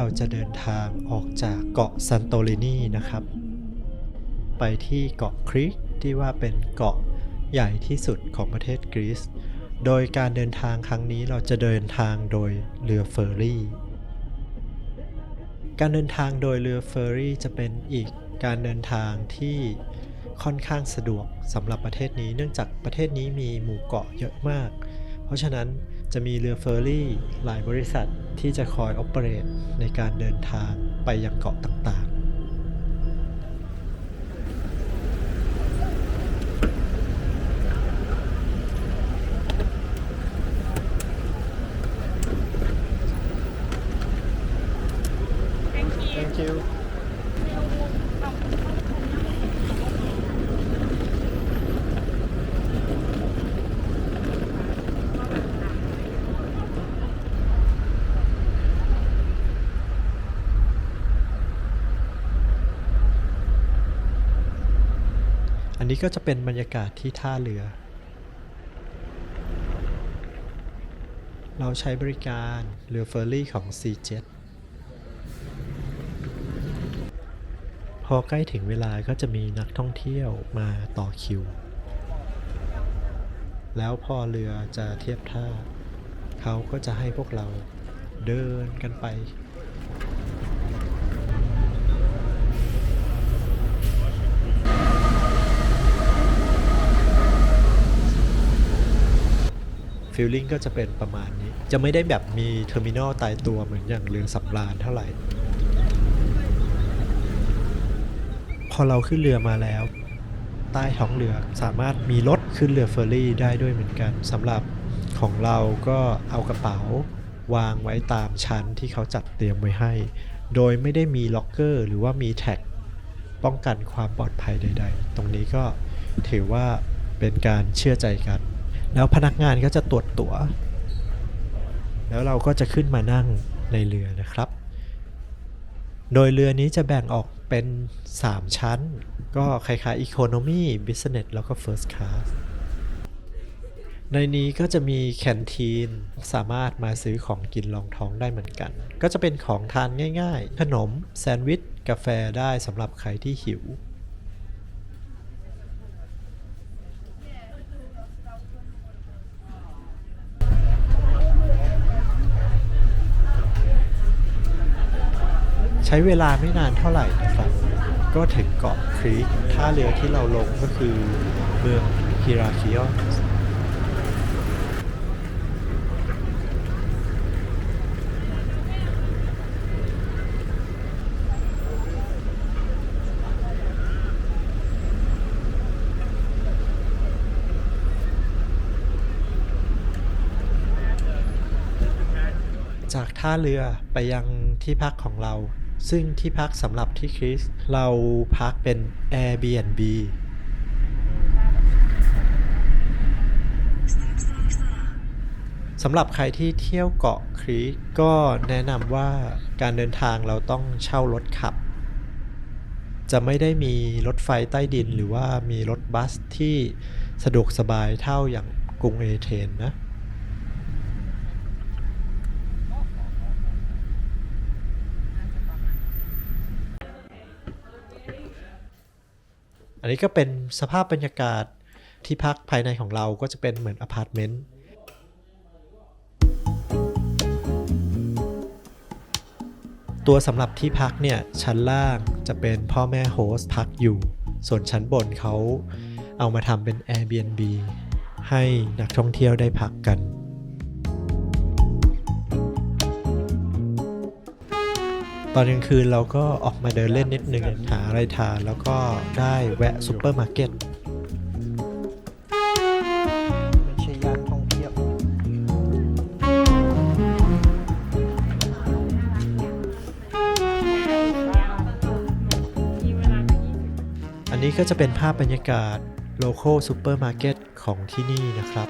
เราจะเดินทางออกจากเกาะซันโตรินีนะครับ ไปที่เกาะคริกที่ว่าเป็นเกาะใหญ่ที่สุดของประเทศกรีซ โดยการเดินทางครั้งนี้เราจะเดินทางโดยเรือเฟอร์รี่ การเดินทางโดยเรือเฟอร์รี่จะเป็นอีกการเดินทางที่ค่อนข้างสะดวกสำหรับประเทศนี้ เนื่องจากประเทศนี้มีหมู่เกาะเยอะมาก เพราะฉะนั้น จะมีเรือเฟอร์รี่ หลายบริษัทที่จะคอยโอเปเรตในการเดินทางไปยังเกาะต่างๆ Thank you อั นี้ก็จะเป็นบรรยากาศที่ท่าเรือ เราใช้บริการเรือเฟอร์รี่ของ C7 พอใกล้ถึงเวลาก็จะมีนักท่องเที่ยวมาต่อคิว แล้วพอเรือจะเทียบท่า เขาก็จะให้พวกเราเดินกันไป ฟีลลิ่งก็จะเป็นประมาณนี้ จะไม่ได้แบบมีเทอร์มินอลตายตัวเหมือนอย่างเรือสำราญเท่าไหร่ พอเราขึ้นเรือมาแล้ว ใต้ท้องเรือสามารถมีรถขึ้นเรือเฟอร์รี่ได้ด้วยเหมือนกันสำหรับของเราก็เอากระเป๋าวางไว้ตามชั้นที่เขาจัดเตรียมไว้ให้ โดยไม่ได้มีล็อกเกอร์ หรือว่ามีแท็กป้องกันความปลอดภัยใด ๆ ตรงนี้ก็ถือว่าเป็นการเชื่อใจกัน แล้วพนักงานก็จะตรวจตัว๋ว แล้วเราก็จะขึ้นมานั่งในเรือนะครับ โดยเรือนี้จะแบ่งออกเป็น 3 ชั้น ก็คล้ายๆ Economy Business แล้วก็ First Class ในนี้ก็จะมีแคนทีนสามารถมาซื้อของกินรองท้องได้เหมือนกัน ก็จะเป็นของทานง่ายๆ ขนม แซนด์วิช กาแฟได้สำหรับใครที่หิว ใช้เวลาไม่นานเท่าไหร่นะครับ ก็ถึงเกาะครีกท่าเรือที่เราลงก็คือเมืองฮิราคิออนจากท่าเรือไปยังที่พักของเรา ซึ่งที่พักสำหรับที่คริส เราพักเป็น Airbnb สำหรับใครที่เที่ยวเกาะครีกก็แนะนำว่าการเดินทางเราต้องเช่ารถขับ จะไม่ได้มีรถไฟใต้ดินหรือว่ามีรถบัสที่สะดวกสบายเท่าอย่างกรุงเอเธนนะ อันนี้ก็เป็นสภาพบรรยากาศที่พักภายในของเราก็จะเป็นเหมือนอพาร์ตเมนต์ตัวสำหรับที่พักเนี่ยชั้นล่างจะเป็นพ่อแม่โฮสต์พักอยู่ ส่วนชั้นบนเขาเอามาทำเป็น Airbnb ให้นักท่องเที่ยวได้พักกัน ตอนกลางคืนเราก็ออกมาเดินเล่นนิดนึงหาอะไรทานแล้วก็ได้แวะซูเปอร์มาร์เก็ตไม่ใช่ย่านท่องเที่ยวอันนี้ก็จะเป็นภาพบรรยากาศโลโก้ซูเปอร์มาร์เก็ตของที่นี่นะครับ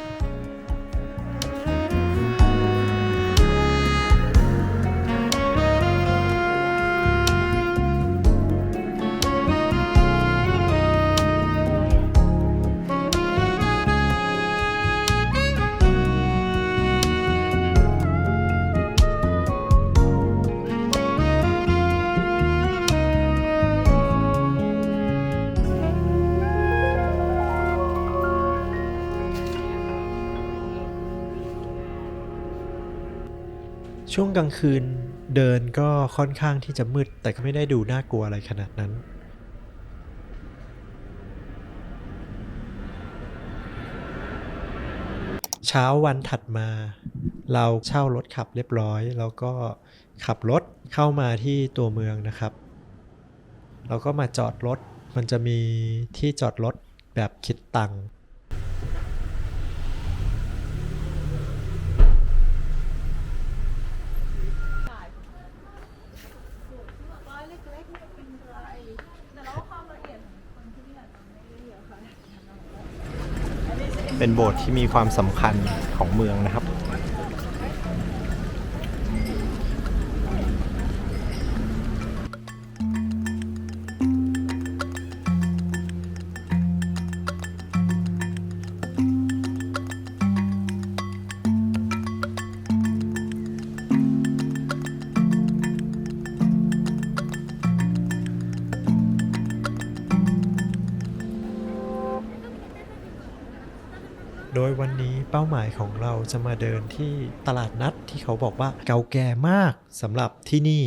ช่วงกลางคืนเดินก็ค่อนข้างที่จะมืด แต่ก็ไม่ได้ดูน่ากลัวอะไรขนาดนั้น เช้าวันถัดมา เราเช่ารถขับเรียบร้อย แล้วก็ขับรถเข้ามาที่ตัวเมืองนะครับ เราก็มาจอดรถมันจะมีที่จอดรถแบบคิดตังค์ ร้อยเล็กๆไม่เป็นไรแต่เราความละเอียดของคนที่นี่อาจจะไม่ได้เยอะค่ะ เป็นโบสถ์ที่มีความสำคัญของเมืองนะครับ เป้าหมายของเราจะมาเดินที่ตลาดนัดที่เขาบอกว่าเก่าแก่มากสำหรับที่นี่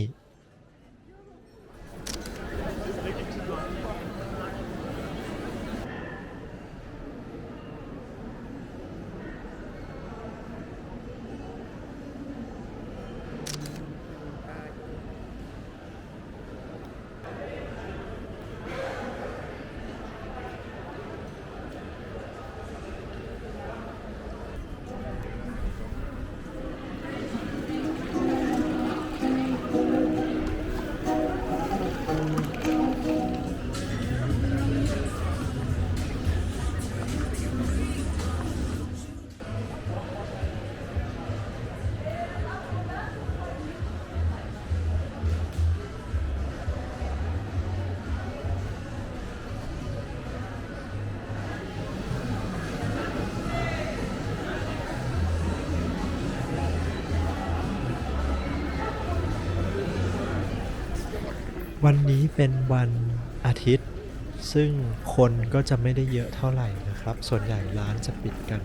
วันนี้เป็นวันอาทิตย์ ซึ่งคนก็จะไม่ได้เยอะเท่าไหร่นะครับ ส่วนใหญ่ร้านจะปิดกัน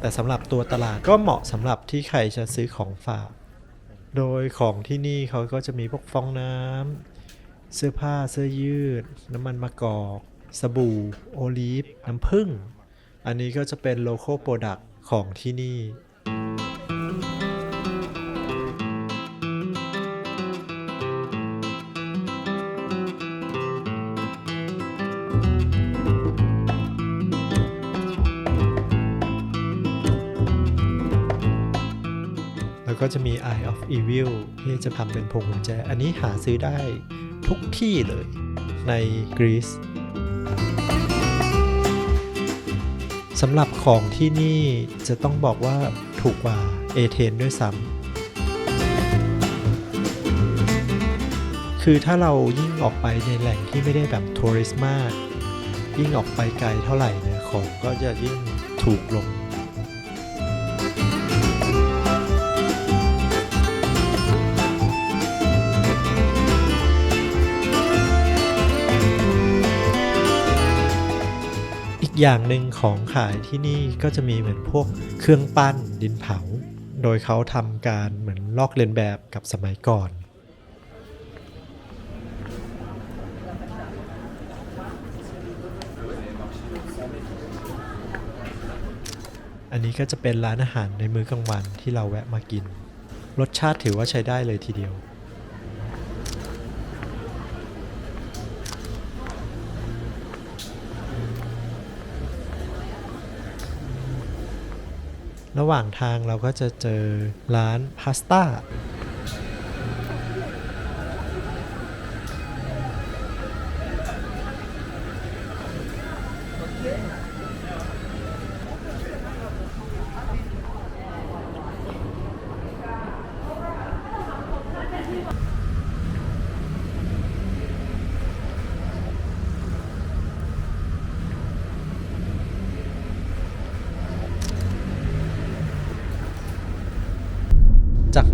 แต่สำหรับตัวตลาดก็เหมาะสำหรับที่ใครจะซื้อของฝาก โดยของที่นี่เขาก็จะมีพวกฟองน้ำเสื้อผ้าเสื้อยืด น้ำมันมะกอกสบู่ โอลีฟ น้ำผึ้ง อันนี้ก็จะเป็นโลโก้โปรดักต์ของที่นี่ แล้วก็จะมี Eye of Evil ที่จะทำเป็นพวงกุญแจ อันนี้หาซื้อได้ทุกที่เลยในกรีซสำหรับของที่นี่จะต้องบอกว่าถูกกว่าเอเธนด้วยซ้ำคือถ้าเรายิ่งออกไปในแหล่งที่ไม่ได้แบบทัวริสต์มาก ยิ่งออกไปไกลเท่าไหร่เนี่ยของก็จะยิ่งถูกลง อย่างหนึ่งของขายที่นี่ก็จะมีเหมือนพวกเครื่องปั้นดินเผา โดยเขาทำการเหมือนลอกเลียนแบบกับสมัยก่อนอันนี้ก็จะเป็นร้านอาหารในมื้อกลางวันที่เราแวะมากิน รสชาติถือว่าใช้ได้เลยทีเดียว ระหว่างทางเราก็จะเจอร้านพาสต้า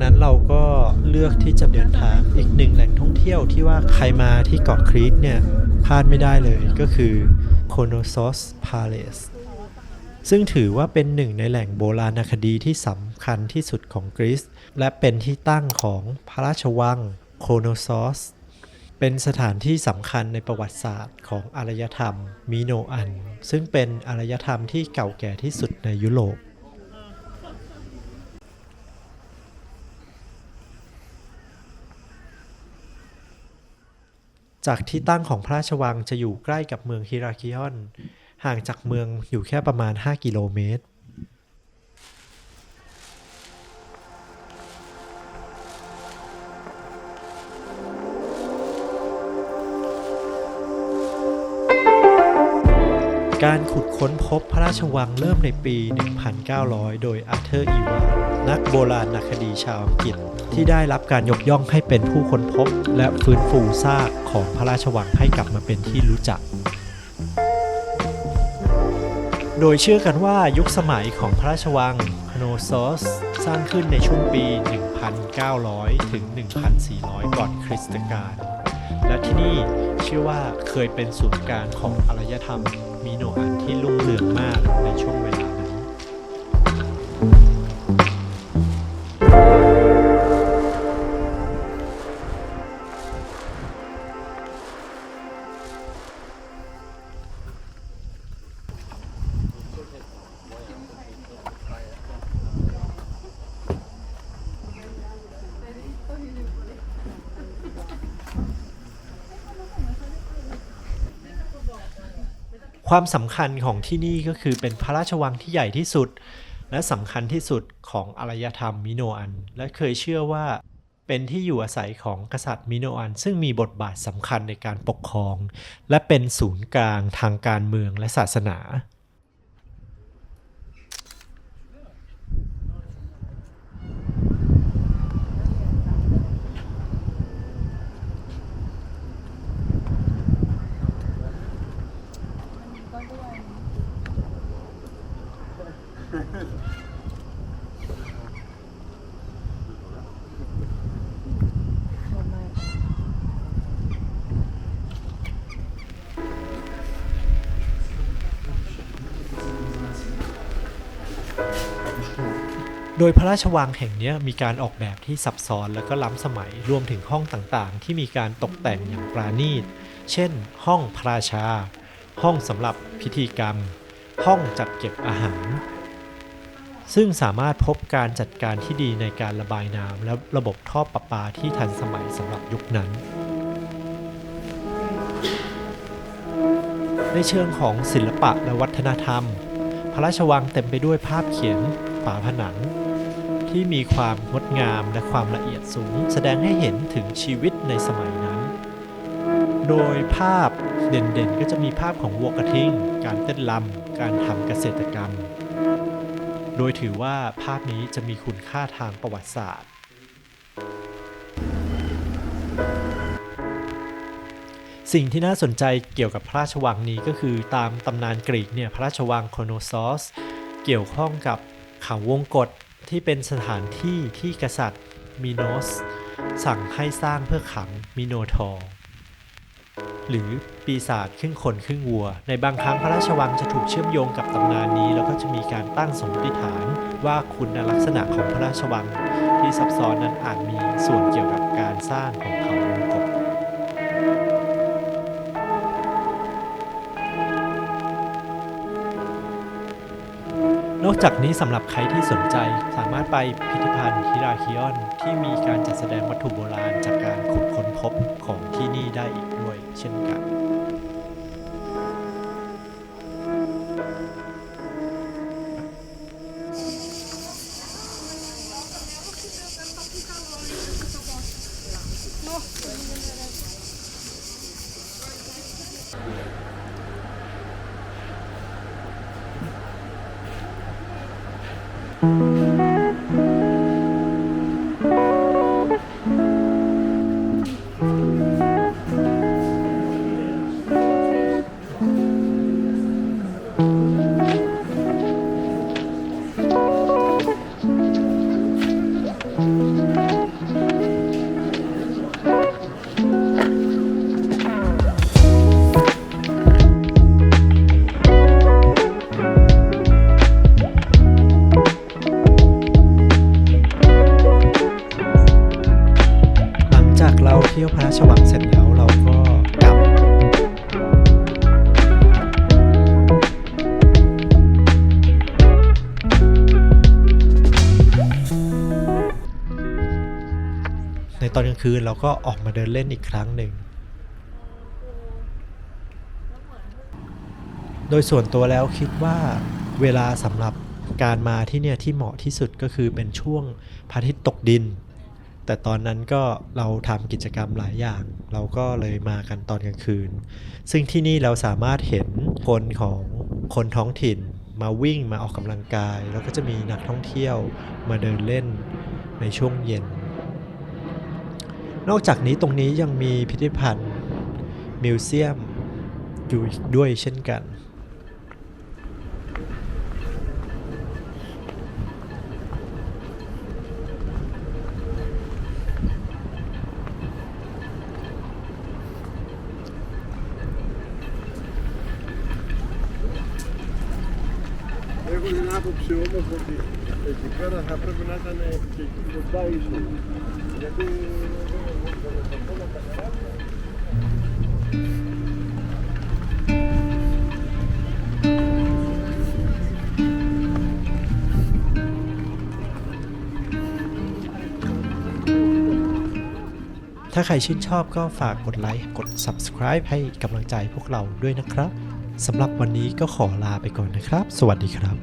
นั้นเราก็เลือกที่จะเดินทางอีกหนึ่งแหล่งท่องเที่ยวที่ว่าใครมาที่เกาะครีตเนี่ยพลาดไม่ได้เลยก็คือ Konosos Palace ซึ่งถือว่าเป็นหนึ่งในแหล่งโบราณคดีที่สำคัญที่สุดของกรีซและเป็นที่ตั้งของพระราชวังโคโนซอสเป็นสถานที่สำคัญในประวัติศาสตร์ของอารยธรรมมิโนอัน ซึ่งเป็นอารยธรรมที่เก่าแก่ที่สุดในยุโรป จากที่ตั้งของพระราชวังจะอยู่ใกล้กับเมืองฮิราคิออน ห่างจากเมืองอยู่แค่ประมาณ 5 กิโลเมตร การขุดค้นพบพระราชวังเริ่มในปี 1900 โดยอาร์เธอร์อีวานนักโบราณนักคดีชาวอังกฤษ ที่ได้รับการยกย่องให้เป็นผู้ค้นพบ และฟื้นฟูซากของพระราชวังให้กลับมาเป็นที่รู้จัก โดยเชื่อกันว่ายุคสมัยของพระราชวังโนซอสสร้างขึ้นในช่วงปี 1,900 ถึง 1,400 ก่อนคริสตกาลและที่นี่เชื่อว่าเคยเป็นศูนย์กลางของอารยธรรม โนอันที่รุ่งเรืองมากในช่วงเวลา ความสำคัญของที่นี่ก็คือเป็นพระราชวังที่ใหญ่ที่สุด และสำคัญที่สุดของอารยธรรมมิโนอัน และเคยเชื่อว่าเป็นที่อยู่อาศัยของกษัตริย์มิโนอัน ซึ่งมีบทบาทสำคัญในการปกครอง และเป็นศูนย์กลางทางการเมืองและศาสนา โดยพระราชวังแห่งนี้มีการออกแบบที่ซับซ้อนและก็ล้ำสมัยรวมถึงห้องต่างๆ ที่มีการตกแต่งอย่างปราณีต เช่น ห้องพระราชา ห้องสำหรับพิธีกรรม ห้องจัดเก็บอาหาร ซึ่งสามารถพบการจัดการที่ดีในการระบายน้ำและระบบท่อประปาที่ทันสมัยสำหรับยุคนั้น ในเชิงของศิลปะและวัฒนธรรม พระราชวังเต็มไปด้วยภาพเขียนฝาผนัง ที่มีความงดงามและความละเอียดสูง แสดงให้เห็นถึงชีวิตในสมัยนั้น โดยภาพเด่นๆ ก็จะมีภาพของวัวกระทิง การเต้นรำการทำเกษตรกรรม โดยถือว่าภาพนี้จะมีคุณค่าทางประวัติศาสตร์ สิ่งที่น่าสนใจเกี่ยวกับพระราชวังนี้ก็คือตามตำนานกรีกเนี่ยพระราชวังโคโนซอสเกี่ยวข้องกับเขาวงกฏ ที่เป็นสถานที่ที่กษัตริย์มิโนส สั่งให้สร้างเพื่อขังมิโนทอร์หรือปีศาจครึ่งคนครึ่งวัว ในบางครั้งพระราชวังจะถูกเชื่อมโยงกับตำนานนี้ แล้วก็จะมีการตั้งสมมติฐานว่าคุณลักษณะของพระราชวังที่ซับซ้อนนั้นอาจมีส่วนเกี่ยวกับการสร้างของ อกจากนี้สำหรับใครที่สนใจสามารถไปพิพิธภัณฑ์ฮิราคิออนที่มีการจัดแสดงวัตถุโบราณจากการขุดค้นพบของที่นี่ได้อีกด้วยเช่นกัน คืนเราก็ออกมาเดินเล่นอีกครั้งหนึ่ง โดยส่วนตัวแล้วคิดว่าเวลาสำหรับการมาที่เนี่ยที่เหมาะที่สุดก็คือเป็นช่วงพระอาทิตย์ตกดิน แต่ตอนนั้นก็เราทำกิจกรรมหลายอย่าง เราก็เลยมากันตอนกลางคืน ซึ่งที่นี่เราสามารถเห็นคนของคนท้องถิ่นมาวิ่งมาออกกำลังกาย แล้วก็จะมีนักท่องเที่ยวมาเดินเล่นในช่วงเย็น นอกจากนี้ตรงนี้ยังมีพิพิธภัณฑ์มิวเซียมอยู่ด้วยเช่นกัน Έχω την άποψη όμως ότι εκεί πέρα θα πρέπει να ήταν και εκεί κοντά ίσως. Γιατί όλα τα καράβια ♪ ถ้าใครชื่นชอบก็ฝากกดไลค์ กด subscribe ให้กำลังใจพวกเราด้วยนะครับ สำหรับวันนี้ก็ขอลาไปก่อนนะครับ สวัสดีครับ